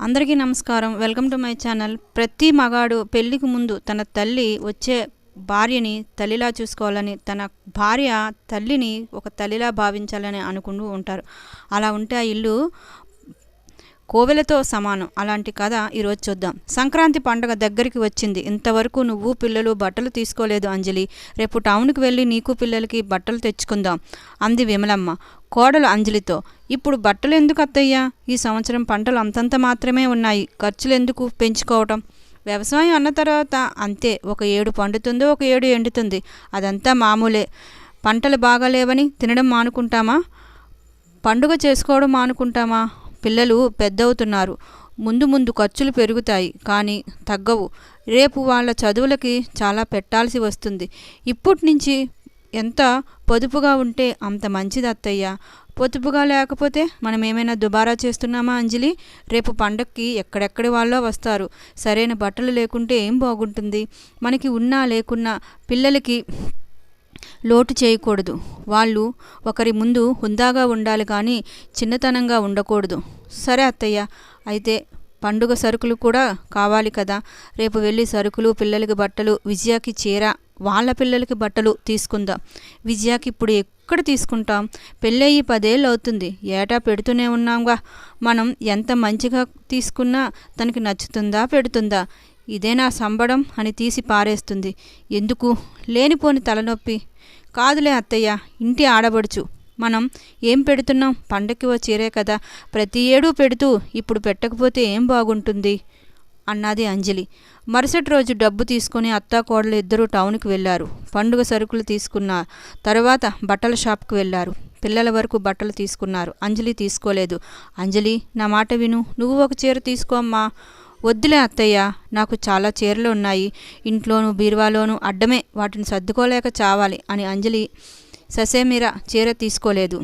అందరికీ నమస్కారం. Welcome to my channel. ప్రతి మగాడు పెళ్ళికి ముందు తన తల్లి వచ్చే భార్యని తల్లిలా చూసుకోవాలని తన భార్య తల్లిని ఒక తల్లిలా భావించాలని అనుకుంటూ ఉంటారు. అలా ఉంటే ఆ ఇల్లు కోవెలతో సమానం. అలాంటి కథ ఈరోజు చూద్దాం. సంక్రాంతి పండుగ దగ్గరికి వచ్చింది. ఇంతవరకు నువ్వు పిల్లలు బట్టలు తీసుకోలేదు అంజలి. రేపు టౌన్కి వెళ్ళి నీకు పిల్లలకి బట్టలు తెచ్చుకుందాం అంది విమలమ్మ కోడలు అంజలితో. ఇప్పుడు బట్టలు ఎందుకు అత్తయ్యా? ఈ సంవత్సరం పంటలు అంతంత మాత్రమే ఉన్నాయి. ఖర్చులు ఎందుకు పెంచుకోవటం? వ్యవసాయం అన్న తర్వాత అంతే. ఒక ఏడు పండుతుంది ఒక ఏడు ఎండుతుంది. అదంతా మామూలే. పంటలు బాగాలేవని తినడం మానుకుంటామా? పండుగ చేసుకోవడం మానుకుంటామా? పిల్లలు పెద్దవుతున్నారు. ముందు ముందు ఖర్చులు పెరుగుతాయి కానీ తగ్గవు. రేపు వాళ్ళ చదువులకి చాలా పెట్టాల్సి వస్తుంది. ఇప్పటి నుంచి ఎంత పొదుపుగా ఉంటే అంత మంచిది అత్తయ్య. పొదుపుగా లేకపోతే మనం ఏమైనా దుబారా చేస్తున్నామా అంజలి? రేపు పండక్కి ఎక్కడెక్కడి వాళ్ళో వస్తారు. సరైన బట్టలు లేకుంటే ఏం బాగుంటుంది? మనకి ఉన్నా లేకున్నా పిల్లలకి లోటు చేయకూడదు. వాళ్ళు ఒకరి ముందు హుందాగా ఉండాలి కానీ చిన్నతనంగా ఉండకూడదు. సరే అత్తయ్య అయితే పండుగ సరుకులు కూడా కావాలి కదా. రేపు వెళ్ళి సరుకులు పిల్లలకి బట్టలు విజయకి చీర వాళ్ళ పిల్లలకి బట్టలు తీసుకుందాం. విజయకి ఇప్పుడు ఎక్కడ తీసుకుంటాం? పెళ్ళయి పదేళ్ళు అవుతుంది ఏటా పెడుతూనే ఉన్నాంగా. మనం ఎంత మంచిగా తీసుకున్నా తనకి నచ్చుతుందా పెడుతుందా? ఇదే నా సంబడం అని తీసి పారేస్తుంది. ఎందుకు? లేనిపోని తలనొప్పి. కాదులే అత్తయ్య ఇంటి ఆడబడుచు. మనం ఏం పెడుతున్నాం? పండక్కి ఓ చీరే కదా. ప్రతి ఏడూ పెడుతూ ఇప్పుడు పెట్టకపోతే ఏం బాగుంటుంది? అన్నది అంజలి. మరుసటి రోజు డబ్బు తీసుకుని అత్తాకోడలు ఇద్దరూ టౌన్కి వెళ్ళారు. పండుగ సరుకులు తీసుకున్న తర్వాత బట్టల షాప్కి వెళ్ళారు. పిల్లల వరకు బట్టలు తీసుకున్నారు. అంజలి తీసుకోలేదు. అంజలి నా మాట విను. నువ్వు ఒక చీర తీసుకో అమ్మా. వద్దులే అత్తయ్య నాకు చాలా చీరలు ఉన్నాయి. ఇంట్లోనూ బీరువాలోనూ అడ్డమే వాటిని సర్దుకోలేక చావాలి అని అంజలి ససేమిర చీర తీసుకోలేదు.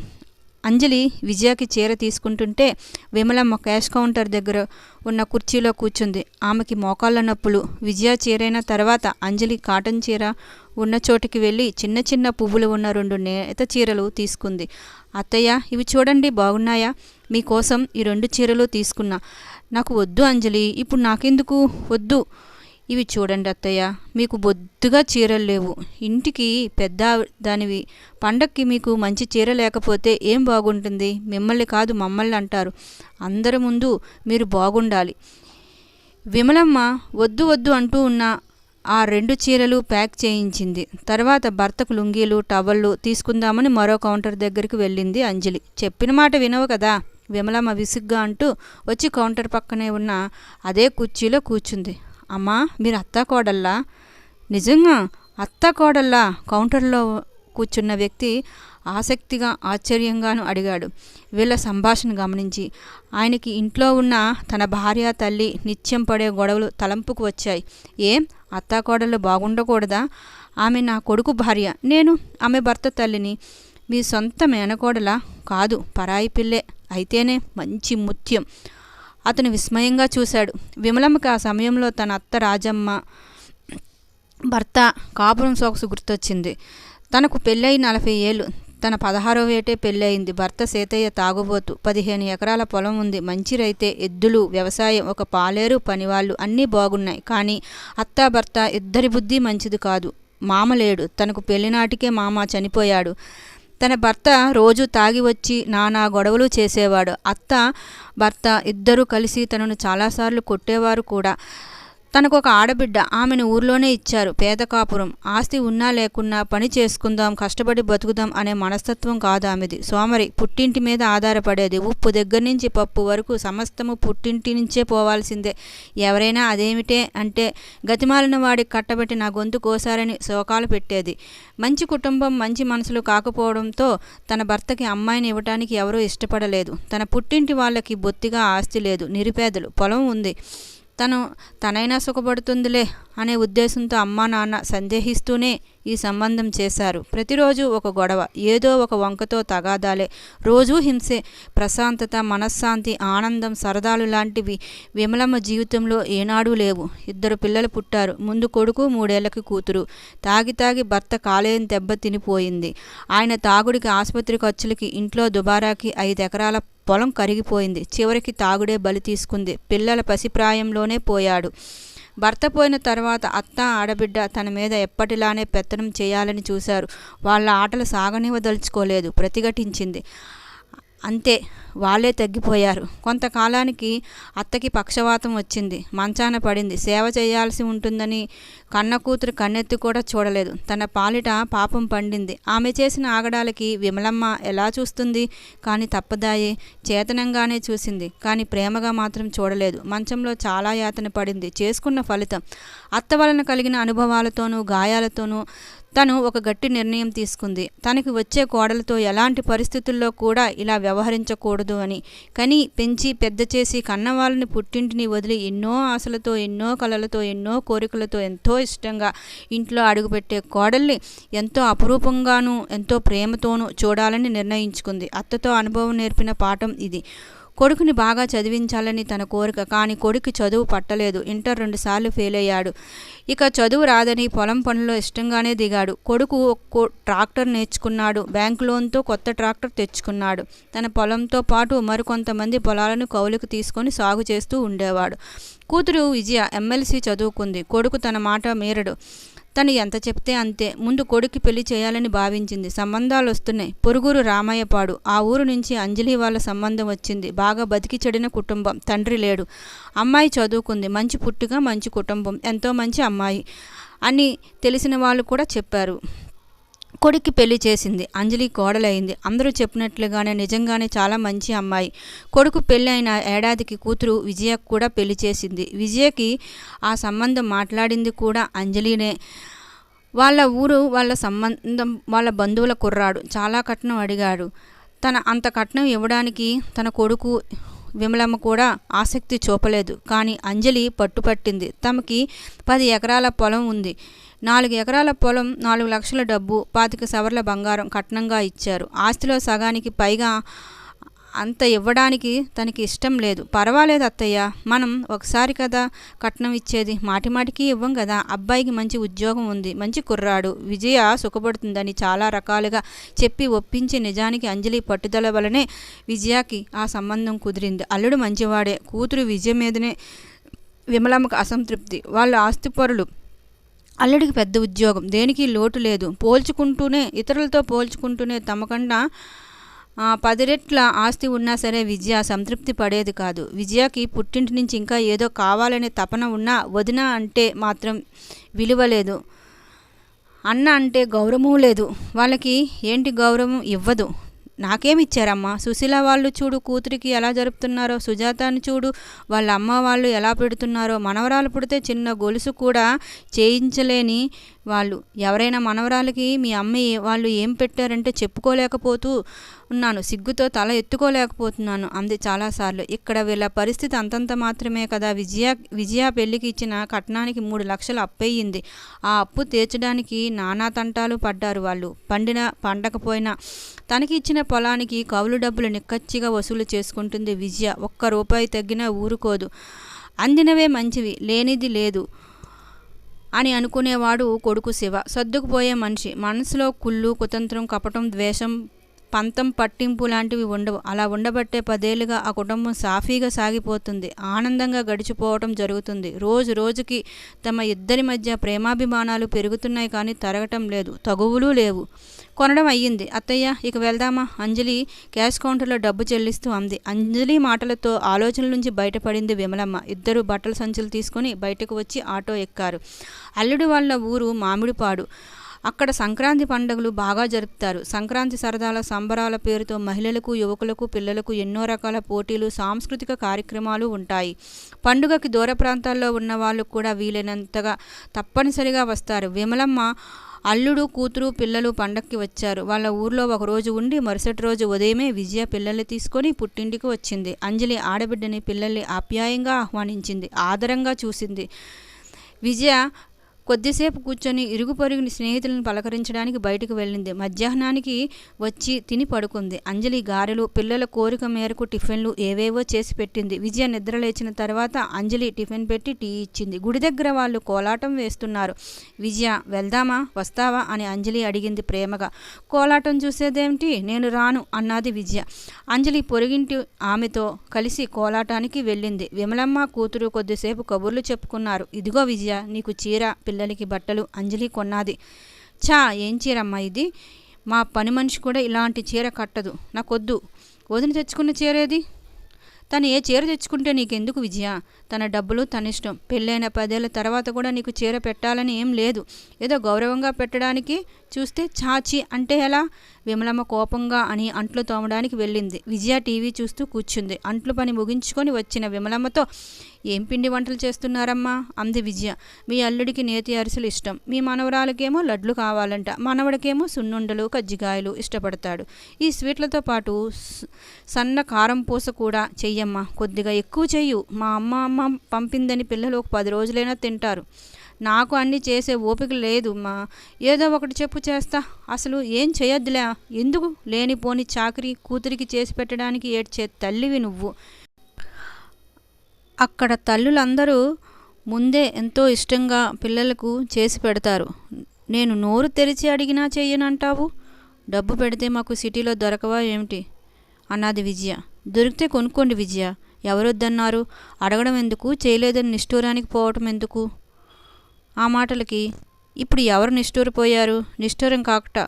అంజలి విజయకి చీర తీసుకుంటుంటే విమలమ్మ క్యాష్ కౌంటర్ దగ్గర ఉన్న కుర్చీలో కూర్చుంది. ఆమెకి మోకాళ్ళ నొప్పులు. విజయ చీరైన తర్వాత అంజలి కాటన్ చీర ఉన్న చోటికి వెళ్ళి చిన్న చిన్న పువ్వులు ఉన్న రెండు నేత చీరలు తీసుకుంది. అత్తయ్య ఇవి చూడండి బాగున్నాయా? మీకోసం ఈ రెండు చీరలు తీసుకున్నా. నాకు వద్దు అంజలి. ఇప్పుడు నాకెందుకు? వద్దు. ఇవి చూడండి అత్తయ్య మీకు బొద్దుగా చీరలు లేవు. ఇంటికి పెద్ద దానివి. పండక్కి మీకు మంచి చీర లేకపోతే ఏం బాగుంటుంది? మిమ్మల్ని కాదు మమ్మల్ని అంటారు. అందరి ముందు మీరు బాగుండాలి. విమలమ్మ వద్దు వద్దు అంటూ ఉన్న ఆ రెండు చీరలు ప్యాక్ చేయించింది. తర్వాత భర్తకు లుంగీలు టవళ్ళు తీసుకుందామని మరో కౌంటర్ దగ్గరికి వెళ్ళింది అంజలి. చెప్పిన మాట వినవు కదా? విమలమ్మ విసుగ్గా అంటూ వచ్చి కౌంటర్ పక్కనే ఉన్న అదే కుర్చీలో కూర్చుంది. అమ్మా మీరు అత్త కోడల్లా నిజంగా అత్త కోడల్లా కౌంటర్లో కూర్చున్న వ్యక్తి ఆసక్తిగా ఆశ్చర్యంగాను అడిగాడు. వీళ్ళ సంభాషణ గమనించి ఆయనకి ఇంట్లో ఉన్న తన భార్య తల్లి నిత్యం పడే గొడవలు తలంపుకు వచ్చాయి. ఏం? అత్తాకోడళ్ళు బాగుండకూడదా? ఆమె నా కొడుకు భార్య నేను ఆమె భర్త తల్లిని. మీ సొంత మేనకోడల? కాదు పరాయి పిల్లే. అయితేనే మంచి ముత్యం. అతను విస్మయంగా చూశాడు. విమలమ్మకి ఆ సమయంలో తన అత్త రాజమ్మ భర్త కాపురం సొగసు గుర్తొచ్చింది. తనకు పెళ్ళయి నలభై ఏళ్ళు. తన పదహారో ఏటే పెళ్ళయింది. భర్త సీతయ్య తాగుబోతు. పదిహేను ఎకరాల పొలం ఉంది. మంచి రైతే ఎద్దులు వ్యవసాయం ఒక పాలేరు పనివాళ్ళు అన్నీ బాగున్నాయి. కానీ అత్త భర్త ఇద్దరి బుద్ధి మంచిది కాదు. మామ లేడు. తనకు పెళ్ళినాటికే మామ చనిపోయాడు. తన భర్త రోజు తాగి వచ్చి నానా గొడవలు చేసేవాడు. అత్త భర్త ఇద్దరూ కలిసి తనను చాలాసార్లు కొట్టేవారు కూడా. తనకు ఒక ఆడబిడ్డ ఆమెను ఊర్లోనే ఇచ్చారు. పేద కాపురం. ఆస్తి ఉన్నా లేకున్నా పని చేసుకుందాం కష్టపడి బతుకుదాం అనే మనస్తత్వం కాదు ఆమెది. సోమరి పుట్టింటి మీద ఆధారపడేది. ఉప్పు దగ్గర నుంచి పప్పు వరకు సమస్తము పుట్టింటి నుంచే పోవాల్సిందే. ఎవరైనా అదేమిటే అంటే గతిమాలిన వాడికి కట్టబెట్టి నా గొంతు కోసారని శోకాలు పెట్టేది. మంచి కుటుంబం మంచి మనసులు కాకపోవడంతో తన భర్తకి అమ్మాయిని ఇవ్వటానికి ఎవరూ ఇష్టపడలేదు. తన పుట్టింటి వాళ్ళకి బొత్తిగా ఆస్తి లేదు. నిరుపేదలు. పొలం ఉంది. తను తనైనా సుఖపడుతుందిలే. అనే ఉద్దేశంతో అమ్మా నాన్న సందేహిస్తూనే ఈ సంబంధం చేశారు. ప్రతిరోజు ఒక గొడవ ఏదో ఒక వంకతో తగాదాలే. రోజూ హింసే ప్రశాంతత మనశ్శాంతి ఆనందం సరదాలు లాంటివి విమలమ్మ జీవితంలో ఏనాడూ లేవు. ఇద్దరు పిల్లలు పుట్టారు. ముందు కొడుకు మూడేళ్ళకి కూతురు. తాగి తాగి భర్త కాలేయం దెబ్బ తినిపోయింది. ఆయన తాగుడికి ఆసుపత్రి ఖర్చులకి ఇంట్లో దుబారాకి ఐదు ఎకరాల పొలం కరిగిపోయింది. చివరికి తాగుడే బలి తీసుకుంది. పిల్లల పసిప్రాయంలోనే పోయాడు. భర్త పోయిన తర్వాత అత్త ఆడబిడ్డ తన మీద ఎప్పటిలానే పెత్తనం చేయాలని చూశారు. వాళ్ళ ఆటలు సాగనివ్వదలుచుకోలేదు. ప్రతిఘటించింది. అంతే వాళ్ళే తగ్గిపోయారు. కొంతకాలానికి అత్తకి పక్షవాతం వచ్చింది. మంచాన పడింది. సేవ చేయాల్సి ఉంటుందని కన్న కూతురు కన్నెత్తి కూడా చూడలేదు. తన పాలిట పాపం పండింది. ఆమె చేసిన ఆగడాలకి విమలమ్మ ఎలా చూస్తుంది? కానీ తప్పదాయే. చేతనంగానే చూసింది. కానీ ప్రేమగా మాత్రం చూడలేదు. మంచంలో చాలా యాతన పడింది. చేసుకున్న ఫలితం. అత్త వలన కలిగిన అనుభవాలతోనూ గాయాలతోనూ తను ఒక గట్టి నిర్ణయం తీసుకుంది. తనకి వచ్చే కోడలతో ఎలాంటి పరిస్థితుల్లో కూడా ఇలా వ్యవహరించకూడదు అని. కానీ పెంచి పెద్ద చేసి కన్నవాళ్ళని పుట్టింటిని వదిలి ఎన్నో ఆశలతో ఎన్నో కలలతో ఎన్నో కోరికలతో ఎంతో ఇష్టంగా ఇంట్లో అడుగుపెట్టే కోడల్ని ఎంతో అపురూపంగానూ ఎంతో ప్రేమతోనూ చూడాలని నిర్ణయించుకుంది. అత్తతో అనుభవం నేర్పిన పాఠం ఇది. కొడుకుని బాగా చదివించాలని తన కోరిక కానీ కొడుకు చదువు పట్టలేదు. ఇంటర్ రెండుసార్లు ఫెయిల్ అయ్యాడు. ఇక చదువు రాదని పొలం పనుల్లో ఇష్టంగానే దిగాడు. కొడుకు ట్రాక్టర్ నేర్చుకున్నాడు. బ్యాంక్ లోన్తో కొత్త ట్రాక్టర్ తెచ్చుకున్నాడు. తన పొలంతో పాటు మరికొంతమంది పొలాలను కౌలుకు తీసుకొని సాగు చేస్తూ ఉండేవాడు. కూతురు విజయ ఎమ్మెల్సీ చదువుకుంది. కొడుకు తన మాట మేరడు. తను ఎంత చెప్తే అంతే. ముందు కొడుక్కి పెళ్ళి చేయాలని భావించింది. సంబంధాలు వస్తున్నాయి. పొరుగురు రామయ్యపాడు. ఆ ఊరు నుంచి అంజలి వాళ్ళ సంబంధం వచ్చింది. బాగా బతికి చెడిన కుటుంబం. తండ్రి లేడు. అమ్మాయి చదువుకుంది. మంచి పుట్టుగా మంచి కుటుంబం. ఎంతో మంచి అమ్మాయి అని తెలిసిన వాళ్ళు కూడా చెప్పారు. కొడుక్కి పెళ్ళి చేసింది. అంజలి కోడలైంది. అందరూ చెప్పినట్లుగానే నిజంగానే చాలా మంచి అమ్మాయి. కొడుకు పెళ్ళి అయిన ఏడాదికి కూతురు విజయకు కూడా పెళ్ళి చేసింది. విజయకి ఆ సంబంధం మాట్లాడింది కూడా అంజలినే. వాళ్ళ ఊరు వాళ్ళ సంబంధం వాళ్ళ బంధువుల కుర్రాడు. చాలా కట్నం అడిగాడు. తన అంత కట్నం ఇవ్వడానికి తన కొడుకు విమలమ్మ కూడా ఆసక్తి చూపలేదు. కానీ అంజలి పట్టుపట్టింది. తమకి పది ఎకరాల పొలం ఉంది. నాలుగు ఎకరాల పొలం నాలుగు లక్షల డబ్బు పాతిక సవర్ల బంగారం కట్నంగా ఇచ్చారు. ఆస్తిలో సగానికి పైగా అంత ఇవ్వడానికి తనకి ఇష్టం లేదు. పర్వాలేదు అత్తయ్య మనం ఒకసారి కదా కట్నం ఇచ్చేది. మాటిమాటికి ఇవ్వం కదా. అబ్బాయికి మంచి ఉద్యోగం ఉంది మంచి కుర్రాడు. విజయ సుఖపడుతుందని చాలా రకాలుగా చెప్పి ఒప్పించి నిజానికి అంజలి పట్టుదల వలనే విజయకి ఆ సంబంధం కుదిరింది. అల్లుడు మంచివాడే కూతురు విజయ మీదనే విమలమ్మకు అసంతృప్తి. వాళ్ళ ఆస్తిపరులు అల్లుడికి పెద్ద ఉద్యోగం. దేనికి లోటు లేదు. పోల్చుకుంటూనే ఇతరులతో పోల్చుకుంటూనే తమకన్నా పది రెట్ల ఆస్తి ఉన్నా సరే విజయ సంతృప్తి పడేది కాదు. విజయకి పుట్టింటి నుంచి ఇంకా ఏదో కావాలనే తపన ఉన్నా వదిన అంటే మాత్రం విలువ లేదు. అన్న అంటే గౌరవం లేదు. వాళ్ళకి ఏంటి గౌరవం? ఇవ్వదు. నాకేమిచ్చారమ్మా సుశీల వాళ్ళు చూడు కూతురికి ఎలా జరుపుతున్నారో సుజాతని చూడు వాళ్ళ అమ్మ వాళ్ళు ఎలా పెడుతున్నారో మనవరాలు పుడితే చిన్న గొలుసు కూడా చేయించలేని వాళ్ళు ఎవరైనా మనవరాలకి మీ అమ్మ వాళ్ళు ఏం పెట్టారంటే చెప్పుకోలేకపోతూ ఉన్నాను సిగ్గుతో తల ఎత్తుకోలేకపోతున్నాను అంది చాలాసార్లు. ఇక్కడ వీళ్ళ పరిస్థితి అంతంత మాత్రమే కదా. విజయ విజయ పెళ్ళికి ఇచ్చిన కట్నానికి మూడు లక్షలు అప్పయ్యింది. ఆ అప్పు తీర్చడానికి నానా తంటాలు పడ్డారు వాళ్ళు. పండిన పండకపోయినా తనకి ఇచ్చిన పొలానికి కౌలు డబ్బులు నిక్కచ్చిగా వసూలు చేసుకుంటుంది విజయ. ఒక్క రూపాయి తగ్గినా ఊరుకోదు. అందినవే మంచివి లేనిది లేదు. అని అనుకునేవాడు కొడుకు శివ. సర్దుకుపోయే మనిషి. మనసులో కుళ్ళు కుతంత్రం కపటం ద్వేషం పంతం పట్టింపు లాంటివి ఉండవు. అలా ఉండబట్టే పదేళ్ళుగా ఆ కుటుంబం సాఫీగా సాగిపోతుంది. ఆనందంగా గడిచిపోవటం జరుగుతుంది. రోజు రోజుకి తమ ఇద్దరి మధ్య ప్రేమాభిమానాలు పెరుగుతున్నాయి కానీ తరగటం లేదు. తగువులు లేవు. కొనడం అయ్యింది. అత్తయ్య ఇక వెళ్దామా? అంజలి క్యాష్ కౌంటర్లో డబ్బు చెల్లిస్తూ అంది. అంజలి మాటలతో ఆలోచనల నుంచి బయటపడింది విమలమ్మ. ఇద్దరు బట్టల సంచులు తీసుకుని బయటకు వచ్చి ఆటో ఎక్కారు. అల్లుడు వాళ్ళ ఊరు మామిడిపాడు. అక్కడ సంక్రాంతి పండుగలు బాగా జరుపుతారు. సంక్రాంతి సరదాల సంబరాల పేరుతో మహిళలకు యువకులకు పిల్లలకు ఎన్నో రకాల పోటీలు సాంస్కృతిక కార్యక్రమాలు ఉంటాయి. పండుగకి దూర ప్రాంతాల్లో ఉన్న వాళ్ళు కూడా వీలైనంతగా తప్పనిసరిగా వస్తారు. విమలమ్మ అల్లుడు కూతురు పిల్లలు పండక్కి వచ్చారు. వాళ్ళ ఊర్లో ఒక రోజు ఉండి మరుసటి రోజు ఉదయమే విజయ పిల్లల్ని తీసుకొని పుట్టింటికి వచ్చింది. అంజలి ఆడబిడ్డని పిల్లల్ని ఆప్యాయంగా ఆహ్వానించింది ఆదరంగా చూసింది. విజయ కొద్దిసేపు కూర్చొని ఇరుగు పొరుగుని స్నేహితులను పలకరించడానికి బయటకు వెళ్ళింది. మధ్యాహ్నానికి వచ్చి తిని పడుకుంది. అంజలి గారెలు పిల్లల కోరిక మేరకు టిఫిన్లు ఏవేవో చేసి పెట్టింది. విజయ నిద్ర లేచిన తర్వాత అంజలి టిఫిన్ పెట్టి టీ ఇచ్చింది. గుడి దగ్గర వాళ్ళు కోలాటం వేస్తున్నారు. విజయ వెళ్దామా? వస్తావా? అని అంజలి అడిగింది ప్రేమగా. కోలాటం చూసేదేమిటి? నేను రాను అన్నది విజయ. అంజలి పొరుగింటి ఆమెతో కలిసి కోలాటానికి వెళ్ళింది. విమలమ్మ కూతురు కొద్దిసేపు కబుర్లు చెప్పుకున్నారు. ఇదిగో విజయ నీకు చీర పిల్లలకి బట్టలు అంజలి కొన్నాది. చా ఏం చీరమ్మా ఇది? మా పని మనిషి కూడా ఇలాంటి చీర కట్టదు. నాకొద్దు. వదిన తెచ్చుకున్న చీరేది తను ఏ చీర తెచ్చుకుంటే నీకెందుకు విజయ? తన డబ్బులు తన ఇష్టం. పెళ్ళైన పదేళ్ళ తర్వాత కూడా నీకు చీర పెట్టాలని ఏం లేదు. ఏదో గౌరవంగా పెట్టడానికి చూస్తే చాచి అంటే ఎలా? విమలమ్మ కోపంగా అని అంట్లు తోమడానికి వెళ్ళింది. విజయ టీవీ చూస్తూ కూర్చుంది. అంట్లు పని ముగించుకొని వచ్చిన విమలమ్మతో ఏం పిండి వంటలు చేస్తున్నారమ్మా? అంది విజయ. మీ అల్లుడికి నేతి అరిసెలు ఇష్టం. మీ మనవరాలకేమో లడ్లు కావాలంట. మనవడికేమో సున్నుండలు కజ్జికాయలు ఇష్టపడతాడు. ఈ స్వీట్లతో పాటు సన్న కారం పూస కూడా చెయ్యమ్మా. కొద్దిగా ఎక్కువ చెయ్యు. మా అమ్మ అమ్మ పంపిందని పిల్లలు ఒక పది రోజులైనా తింటారు. నాకు అన్ని చేసే ఓపిక లేదు మా. ఏదో ఒకటి చెప్పు చేస్తా. అసలు ఏం చేయొద్దులే ఎందుకు? లేనిపోని చాకరీ కూతురికి చేసి పెట్టడానికి ఏడ్చే తల్లివి నువ్వు. అక్కడ తల్లులందరూ ముందే ఎంతో ఇష్టంగా పిల్లలకు చేసి పెడతారు. నేను నోరు తెరిచి అడిగినా చెయ్యనంటావు? డబ్బు పెడితే మాకు సిటీలో దొరకవా ఏమిటి? అన్నది విజయ. దొరికితే కొనుక్కోండి విజయ. ఎవరొద్దన్నారు? అడగడం ఎందుకు? చేయలేదని నిష్ఠూరానికి పోవటం ఎందుకు? ఆ మాటలకి ఇప్పుడు ఎవరు నిష్ఠూరిపోయారు? నిష్ఠూరం కాకట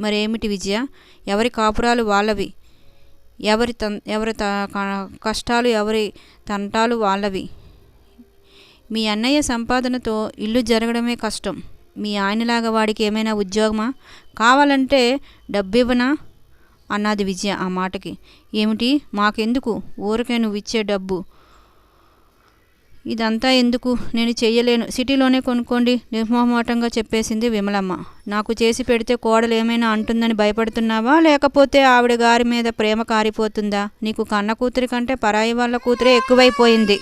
మరేమిటి విజయ? ఎవరి కాపురాలు వాళ్ళవి? ఎవరి తన్ ఎవరి త క- కష్టాలు ఎవరి తంటాలు వాళ్ళవి. మీ అన్నయ్య సంపాదనతో ఇల్లు జరగడమే కష్టం. మీ ఆయనలాగా వాడికి ఏమైనా ఉద్యోగమా? కావాలంటే డబ్బు ఇవ్వనా అన్నది విజయ ఆ మాటకి. ఏమిటి? మాకెందుకు? ఊరికే నువ్వు ఇచ్చే డబ్బు. ఇదంతా ఎందుకు? నేను చెయ్యలేను. సిటీలోనే కొనుక్కోండి నిర్మోహమాటంగా చెప్పేసింది విమలమ్మ. నాకు చేసి పెడితే కోడలు ఏమైనా అంటుందని భయపడుతున్నావా? లేకపోతే ఆవిడ గారి మీద ప్రేమ కారిపోతుందా? నీకు కన్న కూతురి కంటే పరాయి వాళ్ళ కూతురే ఎక్కువైపోయింది.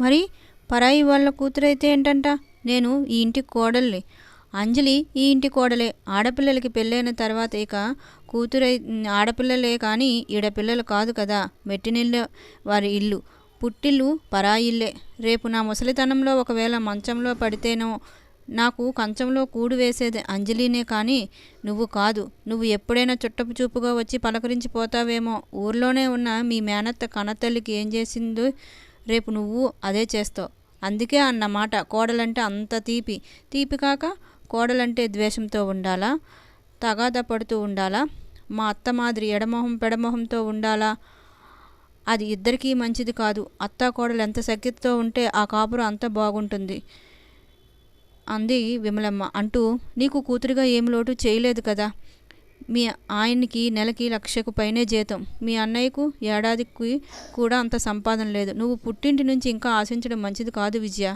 మరి పరాయి వాళ్ళ కూతురైతే ఏంటంట? నేను ఈ ఇంటి కోడల్ని. అంజలి ఈ ఇంటి కోడలే. ఆడపిల్లలకి పెళ్ళైన తర్వాత ఇక కూతురై ఆడపిల్లలే కానీ ఈడపిల్లలు కాదు కదా. మెట్టినిల్లు వారి ఇల్లు. పుట్టిల్లు పరాయిల్లే. రేపు నా ముసలితనంలో ఒకవేళ మంచంలో పడితేనో నాకు కంచంలో కూడు వేసేది అంజలినే కానీ నువ్వు కాదు. నువ్వు ఎప్పుడైనా చుట్టపు చూపుగా వచ్చి పలకరించి పోతావేమో ఊర్లోనే ఉన్న మీ మేనత్త కన్నతల్లికి ఏం చేసిందో రేపు నువ్వు అదే చేస్తావు. అందుకే అన్నమాట కోడలంటే అంత తీపి. తీపి కాక కోడలంటే ద్వేషంతో ఉండాలా? తగాదా పడుతూ ఉండాలా? మా అత్త మాదిరి ఎడమొహం పెడమొహంతో ఉండాలా? అది ఇద్దరికీ మంచిది కాదు. అత్తాకోడలు ఎంత సఖ్యతతో ఉంటే ఆ కాపురం అంత బాగుంటుంది. అంది విమలమ్మ. అంటూ నీకు కూతురుగా ఏం లోటు చేయలేదు కదా. మీ ఆయనకి నెలకి లక్షకు పైనే జీతం. మీ అన్నయ్యకు ఏడాదికి కూడా అంత సంపాదన లేదు. నువ్వు పుట్టింటి నుంచి ఇంకా ఆశించడం మంచిది కాదు విజయ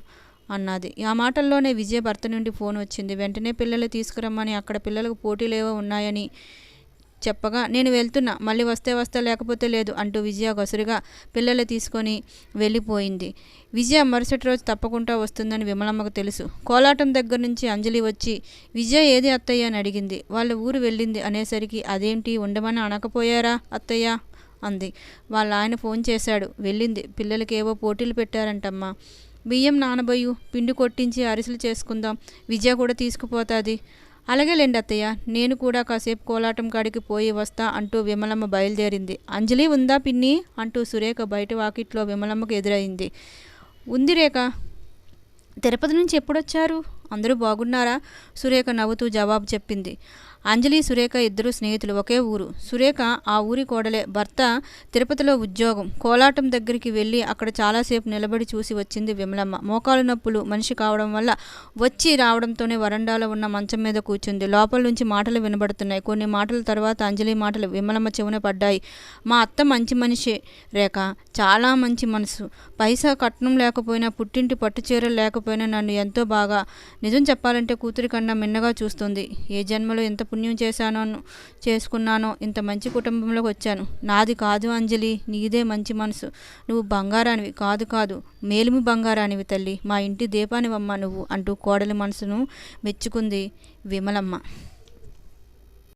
అన్నది. ఆ మాటల్లోనే విజయ భర్త నుండి ఫోన్ వచ్చింది. వెంటనే పిల్లలు తీసుకురమ్మని అక్కడ పిల్లలకు పోటీలేవో ఉన్నాయని చెప్పగా నేను వెళ్తున్నా మళ్ళీ వస్తే వస్తా లేకపోతే లేదు అంటూ విజయ గొసరుగా పిల్లలు తీసుకొని వెళ్ళిపోయింది. విజయ మరుసటి రోజు తప్పకుండా వస్తుందని విమలమ్మకు తెలుసు. కోలాటం దగ్గర నుంచి అంజలి వచ్చి విజయ ఏది అత్తయ్య? అని అడిగింది. వాళ్ళ ఊరు వెళ్ళింది అనేసరికి అదేంటి ఉండమని అనకపోయారా అత్తయ్య? అంది. వాళ్ళ ఆయన ఫోన్ చేశాడు. వెళ్ళింది. పిల్లలకి ఏవో పోటీలు పెట్టారంటమ్మా. బియ్యం నానబోయు పిండి కొట్టించి అరిసెలు చేసుకుందాం. విజయ కూడా తీసుకుపోతుంది. అలాగేలేండి అత్తయ్య నేను కూడా కాసేపు కోలాటం కాడికి పోయి వస్తా అంటూ విమలమ్మ బయలుదేరింది. అంజలి ఉందా పిన్ని? అంటూ సురేఖ బయట వాకిట్లో విమలమ్మకు ఎదురైంది. ఉంది రేఖ. తిరుపతి నుంచి ఎప్పుడొచ్చారు? అందరూ బాగున్నారా? సురేఖ నవ్వుతూ జవాబు చెప్పింది. అంజలి సురేఖ ఇద్దరు స్నేహితులు ఒకే ఊరు. సురేఖ ఆ ఊరి కోడలే. భర్త తిరుపతిలో ఉద్యోగం. కోలాటం దగ్గరికి వెళ్ళి అక్కడ చాలాసేపు నిలబడి చూసి వచ్చింది విమలమ్మ. మోకాలు నొప్పులు మనిషి కావడం వల్ల వచ్చి రావడంతోనే వరండాలో ఉన్న మంచం మీద కూర్చుంది. లోపల నుంచి మాటలు వినబడుతున్నాయి. కొన్ని మాటల తర్వాత అంజలి మాటలు విమలమ్మ చెవున పడ్డాయి. మా అత్త మంచి మనిషి రేఖ. చాలా మంచి మనసు. పైసా కట్నం లేకపోయినా పుట్టింటి పట్టు చీరలు లేకపోయినా నన్ను ఎంతో బాగా. నిజం చెప్పాలంటే కూతురి కన్నా మిన్నగా చూస్తుంది. ఏ జన్మలో ఎంత పుణ్యం చేశానో చేసుకున్నానో ఇంత మంచి కుటుంబంలోకి వచ్చాను. నాది కాదు అంజలి నీదే మంచి మనసు. నువ్వు బంగారానివి. కాదు కాదు. మేలుమి బంగారానివి తల్లి. మా ఇంటి దీపానివమ్మ నువ్వు అంటూ కోడలి మనసును మెచ్చుకుంది విమలమ్మ.